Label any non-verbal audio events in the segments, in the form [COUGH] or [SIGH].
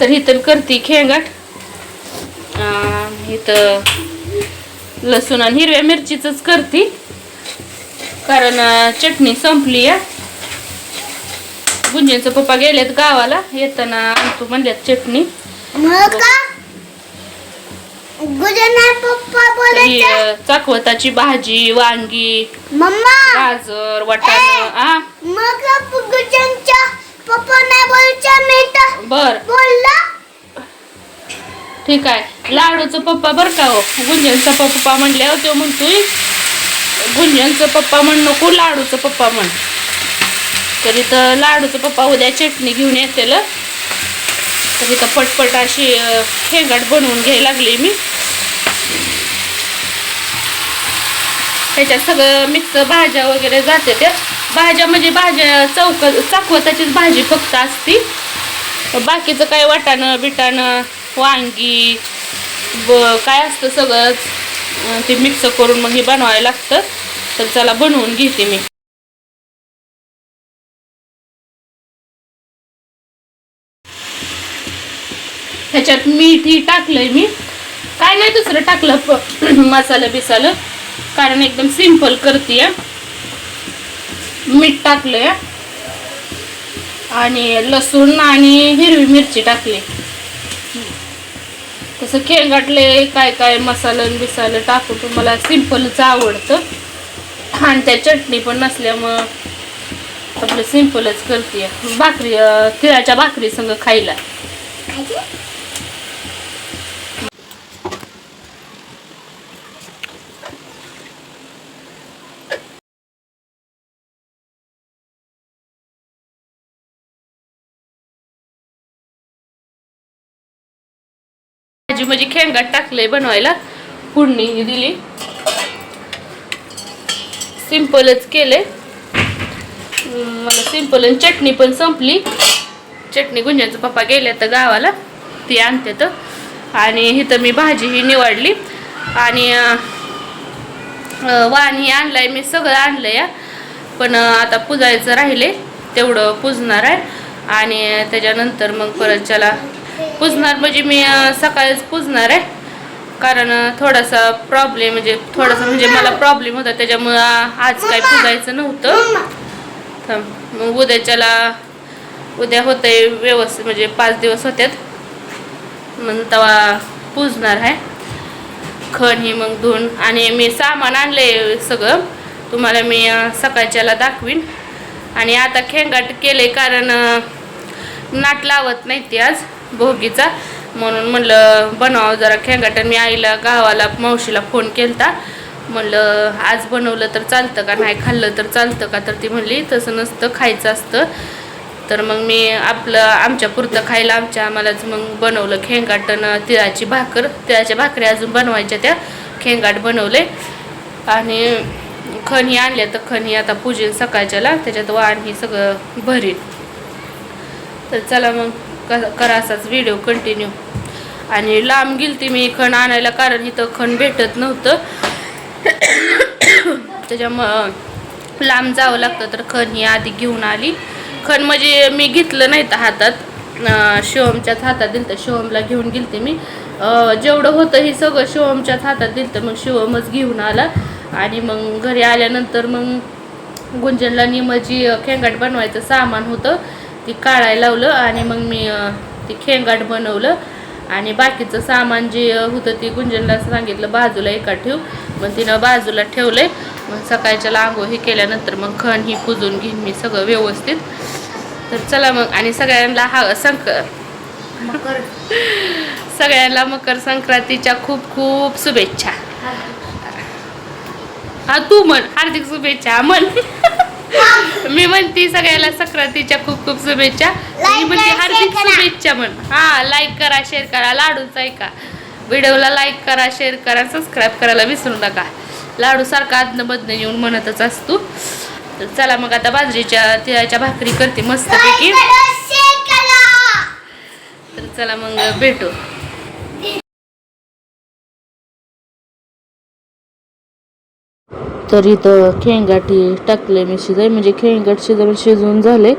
तर इथं करते खेंगाट. इथं लसूण आणि हिरव्या मिरचीच करते. कारण चटणी संपली आहे गुंजेंचं पप्पा गेलेत गावाला येताना आणतो म्हणल्यात चटणी. चाकवताची भाजी वांगी मम्मा गाजर वाटाणा बर. ठीक आहे. लाडूचं पप्पा बरं का हो? गुंजनचा पप्पा म्हणल्यावर हो, तो म्हणतोय गुंजनचं पप्पा म्हण नको लाडूचं पप्पा म्हण. तर इथं लाडूचं पप्पा उद्या चटणी घेऊन येतेल. तर इथं पटपट अशी हेगाट खेंगाट बनवून घ्यायला लागली मी. त्याच्यात सगळं मिक्स भाज्या वगैरे जाते त्या भाज्या म्हणजे भाज्या चौक चाकवताचीच भाजी फक्त असती. बाकीचं काय वाटाणं बिटाणं वांगी ब काय असतं सगळंच ते मिक्स करून मग हे बनवायला लागतं. तर चला बनवून घेते मी. ह्याच्यात मीठही टाकलंय मी. काय नाही दुसरं टाकलं [CLEARS THROAT] मसाला बिसालं. कारण एकदम सिंपल करते मीठ टाकलंय. आणि लसूण आणि हिरवी मिरची टाकली. तसं खेळगाटले काय काय मसाला बिसालं टाकू टाकून तुम्हाला सिंपलच आवडतं. आणि त्या चटणी पण नसल्यामुळं आपलं सिंपलच करते भाकरी तिळाच्या भाकरी संग खायला. भाजी माझी खेंगात टाकले बनवायला. फोडणी दिली. सिंपलच केले. मला सिंपल आणि चटणी पण संपली. चटणी गुंजांचा पप्पा गेले तर गावाला. ती आणते तर. आणि इथं मी भाजी ही निवडली. आणि वाण ही आणलंय मी सगळं आणलं या पण आता पुजायचं राहिले. तेवढं पुजणार आहे. आणि त्याच्यानंतर मग परत ज्याला पुजणार म्हणजे मी सकाळीच पुजणार आहे. कारण थोडासा प्रॉब्लेम म्हणजे थोडासा म्हणजे मला प्रॉब्लेम होता. त्याच्यामुळं आज काय पुजायचं नव्हतं. थांब. मग उद्याच्याला उद्या होतंय व्यवस्थित म्हणजे पाच दिवस होत्यात. मग तेव्हा पुजणार आहे. खण ही मग धुवून. आणि मी सामान आणले सगळं. तुम्हाला मी सकाळच्याला दाखवीन. आणि आता खेंगाट केले कारण नाट लावत नाही ती आज. भोगीचा. म्हणून म्हणलं बनवावं जरा खेंगाटन मी आईला गावाला मावशीला फोन केलता. म्हणलं आज बनवलं तर चालतं का? नाही खाल्लं तर चालतं का? तर ती म्हणली तसं नसतं खायचं असतं. तर मग मी आपलं आमच्या पुरतं खायला आमच्या आम्हालाच मग बनवलं खेंगाटन तिळाची भाकर. तिळाच्या भाकरी अजून बनवायच्या त्या. खेंगाट बनवले. आणि खणी आणल्या तर खणी आता पूजेन सकाळच्याला. त्याच्यात वाण ही सगळं भरील तर चला मग. करा असाच व्हिडिओ कंटिन्यू आणि लांब गेलती मी खण आणायला कारण इथं खण भेटत नव्हतं. त्याच्यामुळं लांब जावं लागतं तर खण ही आधी घेऊन आली. खण म्हणजे मी घेतलं नाही तर हातात. शिवमच्याच हातात दिलं तर शिवमला घेऊन गेलते मी. जेवढं होतं हे सगळं शिवमच्याच हातात दिलं तर मग शिवमच घेऊन आला. आणि मग घरी आल्यानंतर मग गुंजनला निमजी खेंगाट बनवायचं सामान होतं. ती काढायला लावलं आणि मग मी ते खेंगाट बनवलं. आणि बाकीचं सामान जे होतं ते गुंजनला सांगितलं बाजूला एका ठेव. मग तिनं बाजूला ठेवलंय. मग सकाळच्या आंघोळ हे केल्यानंतर मग खण ही पुजून घेईन मी सगळं व्यवस्थित. तर चला मग आणि सगळ्यांना हा संक [LAUGHS] सगळ्यांना मकर संक्रांतीच्या खूप खूप शुभेच्छा. हा तू म्हण हार्दिक शुभेच्छा म्हण. [LAUGHS] मी म्हणते सगळ्याला संक्रांतीच्या खूप खूप शुभेच्छा. मी म्हणते हार्दिक. शुभेच्छा म्हण. हा लाईक करा शेअर करा लाडूचा ऐका. व्हिडिओला लाईक करा शेअर करा सबस्क्राईब करायला विसरू नका. लाडू सारखा आदनं बदनं येऊन म्हणतच असतो. तर चला मग आता बाजरीच्या तिळाच्या भाकरी करते मस्तपैकी. तर चला मग भेटू. तर इथं खेंगाटी टाकले मी शिजाय. म्हणजे खेंगाट शिजवून शिजवून झाले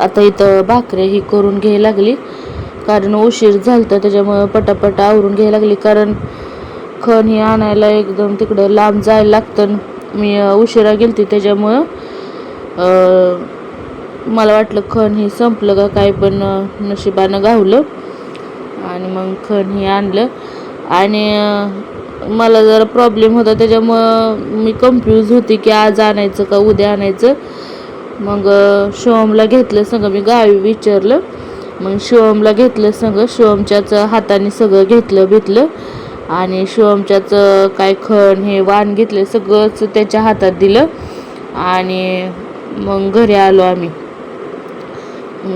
आता इथं भाकरे ही करून घ्यायला लागली. कारण उशीर झालता त्याच्यामुळं पटापट आवरून घ्यायला लागली. कारण खण ही आणायला एकदम तिकडं लांब जायला लागतं. मी उशिरा गेलती त्याच्यामुळं मला वाटलं खण हे संपलं का काय पण नशिबानं गावलं. आणि मग खण हे आणलं. आणि मला जरा प्रॉब्लेम होता त्याच्यामुळं मी कन्फ्यूज होती की आज आणायचं का उद्या आणायचं. मग शिवमला घेतलं सगळं मी गावी विचारलं. मग शिवमला घेतलं सगळं शिवमच्याच हाताने सगळं घेतलं भेटलं आणि शिवमच्याच काय खण हे वाण घेतलं सगळंच त्याच्या हातात दिलं. आणि मग घरी आलो आम्ही.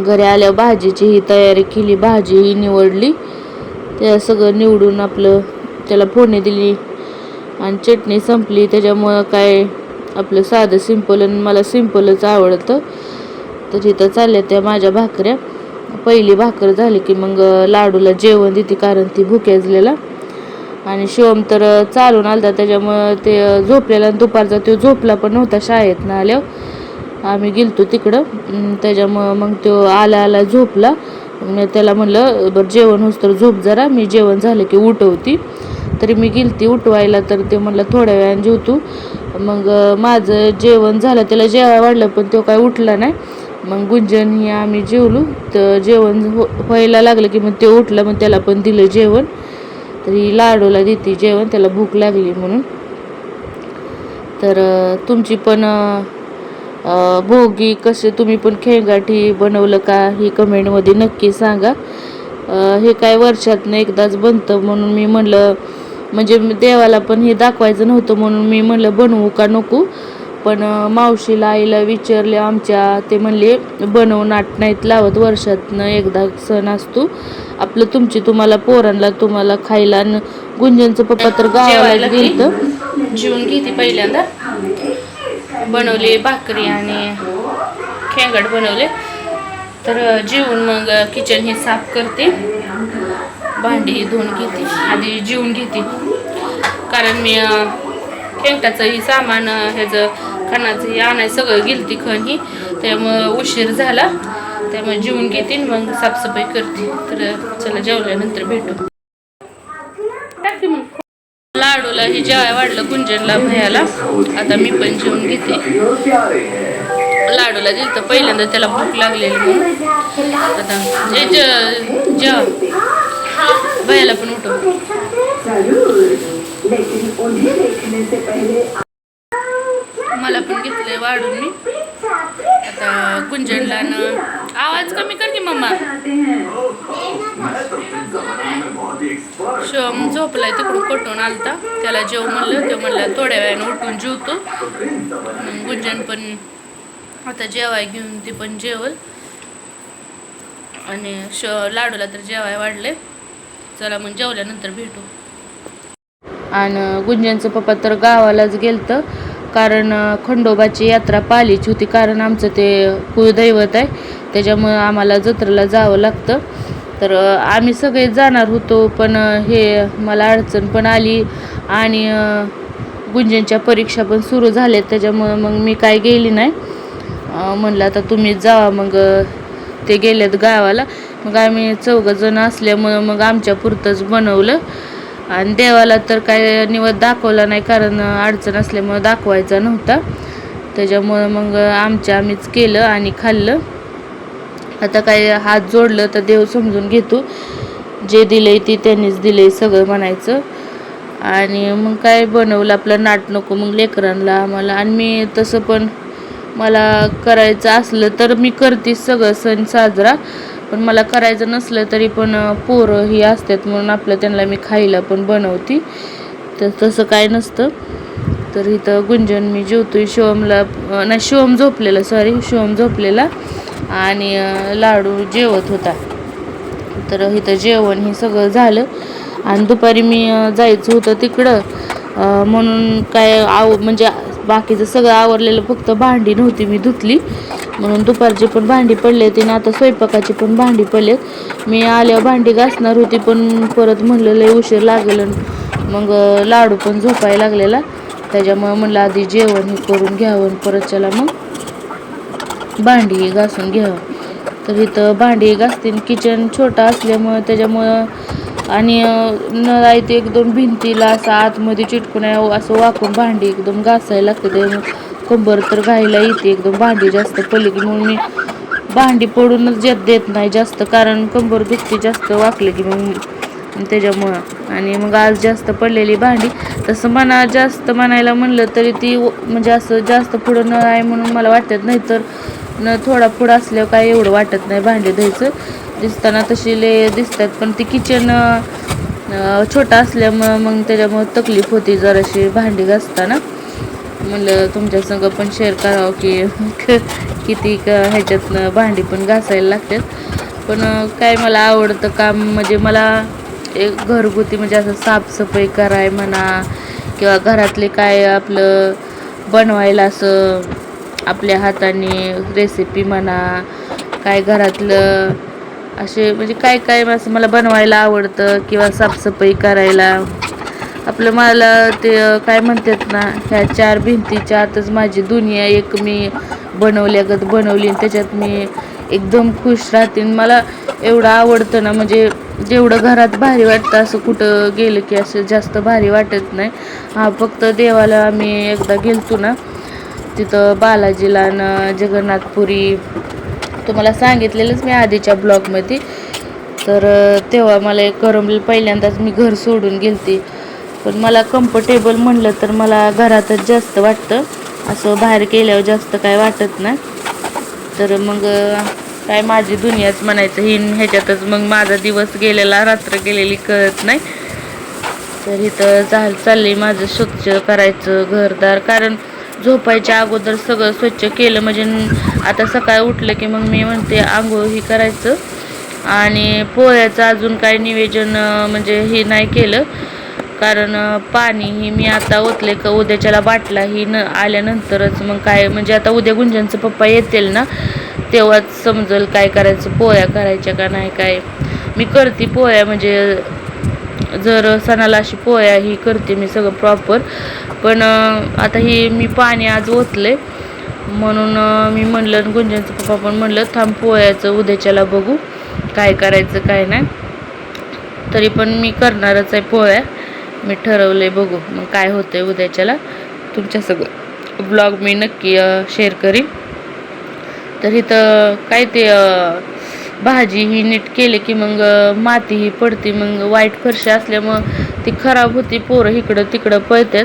घरी आल्यावर भाजीची ही तयारी केली भाजी ही निवडली. त्या सगळं निवडून आपलं त्याला फोडणी दिली. आणि चटणी संपली. त्याच्यामुळं काय आपलं साधं सिंपल आणि मला सिंपलच आवडतं. तर तिथं चालल्या त्या माझ्या भाकऱ्या. पहिली भाकर झाली की मग लाडूला जेवण देते कारण ती भुकेजलेला आणि शिवम तर चालून आलता. त्याच्यामुळं ते झोपलेला. आणि दुपारचा तो झोपला पण नव्हता शाळेत ना आल्यावर. आम्ही गेलतो तिकडं. त्याच्यामुळं मग तो आला आला झोपला. मी त्याला म्हणलं बरं जेवण होस तर झोप जरा. मी जेवण झालं की उठवती. तरी मी गेलती उठवायला तर ते म्हणलं थोड्या वेळाने जेवतो मग माझं जेवण झालं त्याला जेवाय वाढलं पण तो काय उठला नाही. मग गुंजन ही आम्ही जेवलो तर जेवण हो व्हायला लागलं की मग ते उठलं मग त्याला पण दिलं जेवण. तरी लाडूला देते जेवण त्याला भूक लागली म्हणून. तर तुमची पण भोगी कसे तुम्ही पण खेळगाठी बनवलं का ही कमेंटमध्ये नक्की सांगा. हे काय वर्षातनं एकदाच बनतं म्हणून मी म्हणलं म्हणजे देवाला पण हे दाखवायचं नव्हतं म्हणून मी म्हणलं बनवू का नको? पण मावशीला आईला विचारले आमच्या ते म्हणले बनवू नाट नाहीत लावत वर्षातनं एकदा सण असतो. आपलं तुमची तुम्हाला पोरांना तुम्हाला खायला आणि गुंजनचं पप्पा तर गावाला गेलं जेवून घेते पहिल्यांदा. बनवले भाकरी आणि खेंगड बनवले. तर जेवून मग किचन हे साफ करते. भांडी धुवून घेते आधी जेवून घेते. कारण मी अं, ही सामान ह्याचं खणाचं हे आणाय सगळं गेलती खण. ही त्यामुळं उशीर झाला. त्यामुळे जेवून घेते मग साफसफाई करते. तर चला जेवल्यानंतर भेटू. मग लाडूला हे जेवाय वाढलं गुंजनला भयाला. आता मी पण जेवून घेते. लाडूला दिलं तर पहिल्यांदा त्याला भूक लागलेली म्हणून. आता जे जेव जेव भयाला पण उठव. मला पण घेतलंय वाढून मी. आता गुंजनला न आवाज कमी कर की मम्मा. शिवम झोपलाय तिकडून कटून आलता. त्याला जेव म्हणलं ते म्हणलं थोड्या वेळाने उठून जेवतो. मग गुंजन पण आता जेवाय घेऊन ती पण जेवल. आणि श लाडूला तर जेवाय वाढले चला मग जेवल्यानंतर भेटू. आणि गुंजनचं पप्पा तर गावालाच गेलतं कारण खंडोबाची यात्रा पालीची होती कारण आमचं ते कुळदैवत आहे त्याच्यामुळं आम्हाला जत्रेला जावं लागतं. तर आम्ही सगळे जाणार होतो पण हे मला अडचण पण आली आणि गुंजनच्या परीक्षा पण सुरू झाल्या त्याच्यामुळं मग मी काय गेली नाही. म्हणलं आता तुम्ही जावा मग ते गेलेत गावाला. मग आम्ही चौघंजण असल्यामुळं मग आमच्या पुरतंच बनवलं. आणि देवाला तर काय निवद दाखवला नाही कारण अडचण असल्यामुळं दाखवायचा नव्हता. त्याच्यामुळं मग आमच्या आम्हीच केलं आणि खाल्लं. आता काय हात जोडलं तर देव समजून घेतो. जे दिलंय ते त्यांनीच दिलंय सगळं म्हणायचं. आणि मग काय बनवलं आपलं नाट नको मग लेकरांना आम्हाला. आणि मी तसं पण मला करायचं असलं तर मी करते सगळं सण साजरा. पण मला करायचं नसलं तरी पण पोरं ही असतात म्हणून आपलं त्यांना मी खायला पण बनवते. तर तसं काय नसतं. तर इथं गुंजन मी जेवतोय शिवमला नाही शिवम झोपलेला सॉरी शिवम झोपलेला. आणि लाडू जेवत होता. तर इथं जेवण हे सगळं झालं. आणि दुपारी मी जायचं होतं तिकडं. म्हणून काय आव म्हणजे बाकीचं सगळं आवरलेलं फक्त भांडी नव्हती मी धुतली. म्हणून दुपारची पण भांडी पडले होती आणि आता स्वयंपाकाची पण भांडी पडलेत मी आल्यावर भांडी घासणार होती पण परत म्हणलं लय उशीर लागेल मग लाडू पण झोपायला लागलेला. त्याच्यामुळे म्हणलं आधी जेवण हे करून घ्यावं परत चला मग भांडी घासून घ्यावं. तर इथं भांडी घासतील किचन छोटा असल्यामुळं त्याच्यामुळं आणि अं, नळ आहे एकदम भिंतीला असं आतमध्ये चिटकून असं वाकून भांडी एकदम घासायला लागते. कंबर तर गायला येते. एकदम भांडी जास्त पडली की मग मी भांडी पडूनच जे देत नाही जास्त कारण कंबर दुखते जास्त वाकले की मग त्याच्यामुळं. आणि मग आज जास्त पडलेली भांडी. तसं म्हणा जास्त म्हणायला म्हणलं तरी ती म्हणजे असं जास्त पुढं न आहे म्हणून मला वाटत नाही तर न थोडा पुढं असल्यावर काय एवढं वाटत नाही भांडी धुवायचं. दिसताना तशी ले दिसतात पण ती किचन छोटा असल्यामुळं मग त्याच्यामुळं तकलीफ होती जराशी भांडी घासताना. म्हणलं तुमच्यासंग पण शेअर करावं की किती क ह्याच्यातनं भांडी पण घासायला लागतात. पण काय मला आवडतं काम म्हणजे मला एक घरगुती म्हणजे असं साफसफाई कराय म्हणा किंवा घरातले काय आपलं बनवायला असं आपल्या हाताने रेसिपी म्हणा काय घरातलं असे म्हणजे काय काय असं मला बनवायला आवडतं किंवा साफसफाई करायला. आपलं मला ते काय म्हणतात ना ह्या चार भिंतीच्या आतच माझी दुनिया एक मी बनवल्यागत बनवली. आणि त्याच्यात मी एकदम खुश राहते. आणि मला एवढं आवडतं ना म्हणजे जेवढं घरात भारी वाटतं असं कुठं गेलं की असं जास्त भारी वाटत नाही. हा फक्त देवाला आम्ही एकदा गेलतो ना तिथं बालाजीला न जगन्नाथपुरी. तुम्हाला सांगितलेलंच मी आधीच्या ब्लॉगमध्ये. तर तेव्हा मला एक करमलं पहिल्यांदाच मी घर सोडून गेलती. पण मला कम्फर्टेबल म्हणलं तर मला घरातच जास्त वाटतं. असं बाहेर केल्यावर जास्त काय वाटत नाही. तर मग काय माझी दुनियाच म्हणायचं ही ह्याच्यातच मग माझा दिवस गेलेला रात्र गेलेली कळत नाही. तर इथं चाल चालली माझं स्वच्छ करायचं घरदार. कारण झोपायच्या अगोदर सगळं स्वच्छ केलं म्हणजे आता सकाळी उठलं की मग मी म्हणते आंघोळ ही करायचं. आणि पोह्याचं अजून काय नियोजन म्हणजे हे नाही केलं. कारण पाणी ही मी आता ओतले का उद्याच्याला बाटला ही न आल्यानंतरच मग काय म्हणजे आता उद्या गुंजनचं पप्पा येतील ना तेव्हाच समजल काय करायचं पोळ्या करायच्या का नाही काय. मी करते पोळ्या म्हणजे जर सणाला अशी पोह्या ही करते मी सगळं प्रॉपर पण आता ही मी पाणी आज ओतले म्हणून मी म्हणलं गुंजनचं पप्पा पण म्हणलं थांब पोह्याचं उद्याच्याला बघू काय करायचं काय नाही. तरी पण मी करणारच आहे पोह्या मी ठरवले बघू. मग काय होतंय उद्याच्याला? तुमच्या सगळं. ब्लॉग मी नक्की शेअर करीन. तर इथं काय ते भाजी ही नीट केली की मग माती ही पडते. मग वाईट फरशी असल्यामुळं ती खराब होती. पोरं इकडं तिकडं पळतात.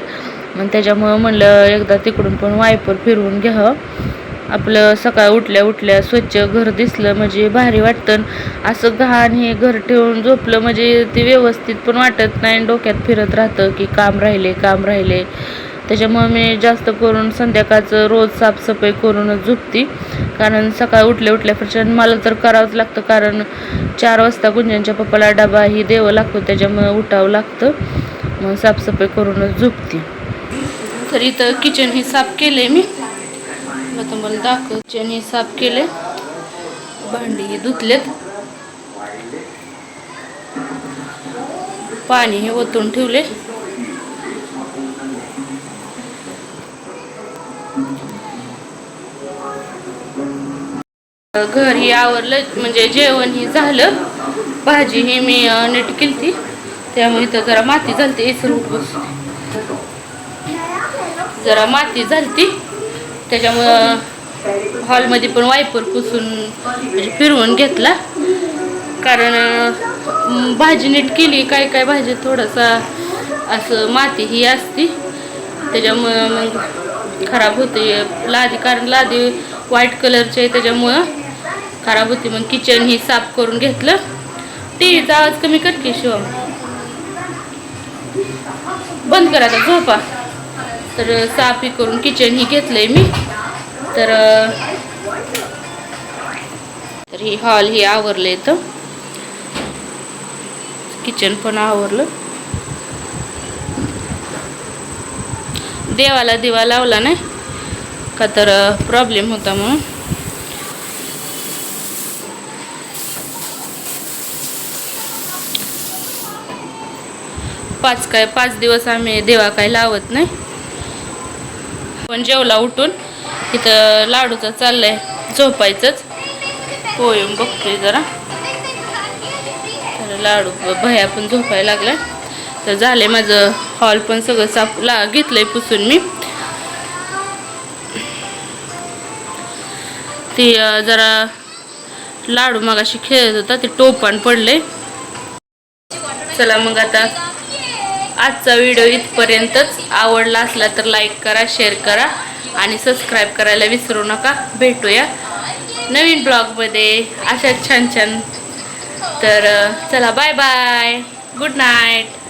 मग त्याच्यामुळं म्हणलं एकदा तिकडून पण वायपर फिरवून घ्यावं. आपलं सकाळ उठल्या उठल्या स्वच्छ घर दिसलं म्हणजे भारी वाटतं. असं घाण हे घर ठेवून झोपलं म्हणजे ते व्यवस्थित पण वाटत नाही आणि डोक्यात फिरत राहतं की काम राहिले काम राहिले. त्याच्यामुळे मी जास्त करून संध्याकाळचं रोज साफसफाई करूनच झोपते. कारण सकाळ उठल्या उठल्या प्रचंड मला तर करावंच लागतं. कारण चार वाजता गुंजांच्या पप्पाला डबा ही द्यावं लागतो त्याच्यामुळे उठावं लागतं. मग साफसफाई करूनच झोपते. तर इथं किचन ही साफ केले मी. मला तुम्हाला दाखव किचन साफ केले भांडी धुतलेत. पाणी हे ओतून ठेवले घर ही आवरलं म्हणजे जेवण ही झालं. भाजी ही मी नीट नीट केलती. त्यामुळे इथं जरा माती झालती. इसर बस जरा माती झालती. त्याच्यामुळं हॉलमध्ये पण वायपर पुसून म्हणजे फिरवून घेतला. कारण भाजी नीट केली काय काय भाजी थोडासा असं माती ही असती. त्याच्यामुळं मग खराब होते. लादी कारण लादी व्हाईट कलरची आहे त्याच्यामुळं खराब होती. मग किचन ही साफ करून घेतलं. टीव्हीचा आवाज कमी कर की शिव बंद करा आता झोपा. तर साफी करून किचन ही घेतलंय मी. तर तर ही हॉल ही आवरलं इथं. किचन पण आवरलं. देवाला दिवा लावला नाही का तर प्रॉब्लेम होता म्हणून. पाच काय पाच दिवस आम्ही देवा काय लावत नाही. पण जेवला उठून. इथं लाडूचं चाललंय झोपायचंच. पोयम बघतोय जरा. तर लाडू भया पण झोपायला लागलाय. तर झाले माझं हॉल पण सगळं साफ ला घेतलंय पुसून मी. ती जरा लाडू मगाशी खेळत होता ते टोपण पडले चला मग आता आजचा व्हिडिओ इथपर्यंतच आवडला असला तर लाईक करा शेअर करा आणि सबस्क्राईब करायला विसरू नका. भेटूया नवीन ब्लॉगमध्ये अशा छान छान. तर चला बाय बाय गुड नाईट